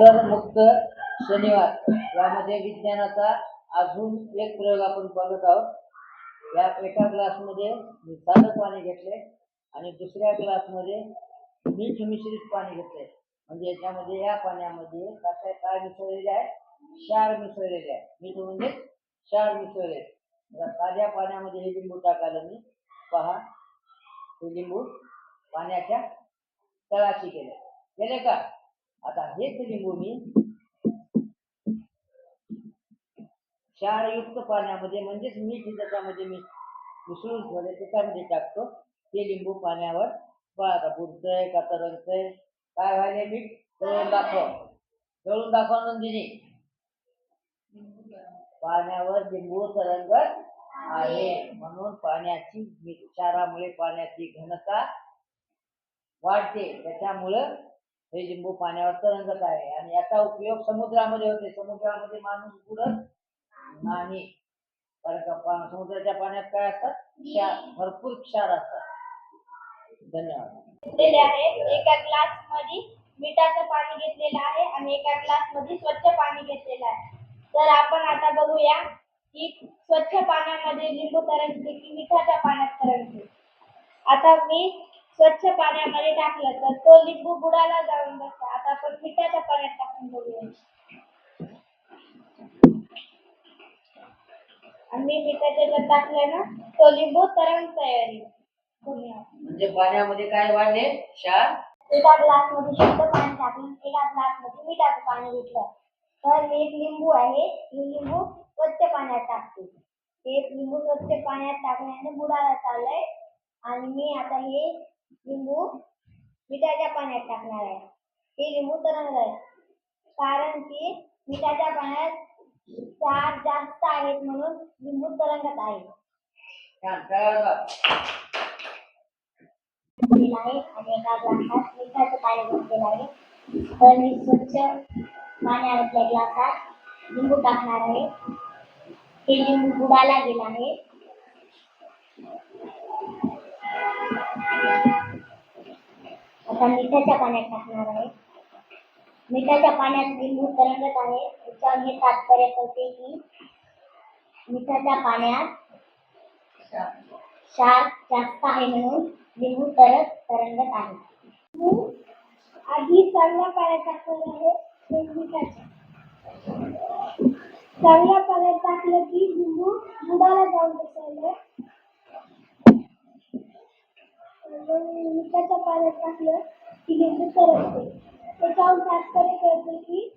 उत्तर मुक्त शनिवार यामध्ये विज्ञानाचा अजून एक प्रयोग आपण बघत आहोत. या एका ग्लासमध्ये मी साधं पाणी घेतले आणि दुसऱ्या ग्लासमध्ये मीठ मिश्रित पाणी घेतले. म्हणजे याच्यामध्ये या पाण्यामध्ये कसं काय मिसळलेले आहे क्षार मिसळलेले आहे मीठ म्हणजे क्षार मिसळले. साध्या पाण्यामध्ये हे लिंबू टाकायला मी. पहा. हे लिंबू पाण्याच्या तळाशी केले केले का? आता हेच लिंबू मी क्षारयुक्त पाण्यामध्ये म्हणजेच मीठ त्याच्यामध्ये मी मिसळून ठेवले त्याच्यामध्ये टाकतो. ते लिंबू पाण्यावर पहा आता बुडतंय का तरंगतंय काय व्हायले मीठ? तळून दाखव. तळून दाखव नंदिनी. पाण्यावर लिंबू तरंगत आहे. म्हणून पाण्याची मी- क्षारामुळे पाण्याची घनता वाढते. त्याच्यामुळं हे लिंबू पाण्यावर तरंगत आहे. आणि याचा उपयोग समुद्रामध्ये होते. समुद्रामध्ये माणूस बुडत नाही. कारण का समुद्राच्या पाण्यात काय असतात? क्षार भरपूर क्षार असतात. धन्यवाद. एका ग्लासमध्ये मिठाचं पाणी घेतलेलं आहे आणि एका ग्लासमध्ये स्वच्छ पाणी घेतलेलं आहे. तर आपण आता बघूया की स्वच्छ पाण्यामध्ये लिंबू तरंगते की मिठाच्या पाण्यात तरंगते. आता मी स्वच्छ पाण्यामध्ये टाकलं तर तो लिंबू बुडाला जाऊन बसला. आता आपण मिठाच्या पाण्यात टाकून बघूया आणि मिठाच्या जर टाकलं ना तो लिंबू तरंग तयारी. म्हणजे पाण्यामध्ये काय वाढले? क्षार? एका ग्लासमध्ये शुद्ध पाणी टाकून एका ग्लासमध्ये मिठाचं पाणी घेतलं. तर एक लिंबू आहे हे लिंबू स्वच्छ पाण्यात टाकते. हे लिंबू स्वच्छ पाण्यात टाकल्याने बुडाला चाललंय. आणि मी आता हे लिंबू मिठाच्या पाण्यात टाकणार आहे. हे लिंबू तरंगत आहे. कारण की मिठाच्या पाण्यात क्षार जास्त आहेत म्हणून लिंबू तरंगत आहे. आणि एका ग्लासात मिठाचं पाणी घेतलेलं आहे. तर मी स्वच्छ ग्लासात लिंबू टाकणार आहे. हे लिंबू बुडाला गेला आहे. आता मिठाच्या पाण्यात टाकणार आहे. मिठाच्या पाण्यात लिंबू तरंगत आहे. याच्यावर हे तात्पर्य करते की मिठाच्या पाण्यात क्षार जास्त आहे म्हणून लिंबू तरत तरंगत आहे. आधी चांगल्या पाण्यात टाकलं आहे. लिंबूच्या चांगल्या पाण्यात टाकलं की लिंबू बुडाला जाऊन बसायला मिठाच्या पाण्यात टाकलं की लिंबू तरंगते त्याच्यावर तात्पर्य करते की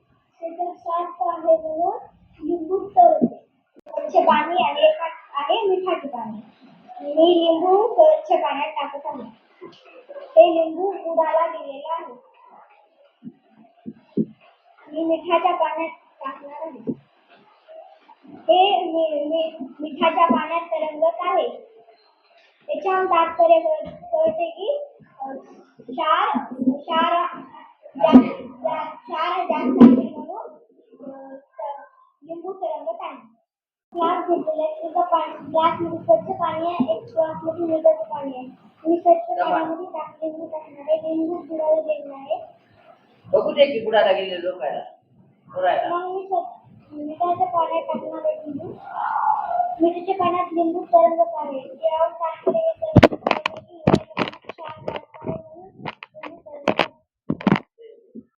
त्याच्यात क्षार आहे म्हणून लिंबू तरंगते स्वच्छ पाणी आणि एक आहे मिठाचे पाणी मी लिंबू स्वच्छ पाण्यात टाकत आहे. ते लिंबू बुडाला दिलेलं आहे. मी मिठाच्या पाण्यात टाकणार आहे. हे मी- मी- मिठाच्या पाण्यात तरंगत आहे. त्याच्यावर तात्पर्य कळ- कळते की अं, क्षार क्षार जास्त लिंबू तरंगत आहे. ग्लास घेतलेला आहे. एका पाणी ग्लासमध्ये स्वच्छ पाणी आहे. एक ग्लासमध्ये मिठाचं पाणी आहे. मी स्वच्छ पाण्यामध्ये टाक लिंबू टाकणार आहे. लिंबू बुडाला गेलेला आहे. बघू दे की बुडाला गेले लोकायला बुडायला. मग मी मिठाच्या पाण्यात टाकणार आहे लिंबू? मिठाच्या पाण्यात लिंबू तरंगत आहे. त्यावर तात्पर्य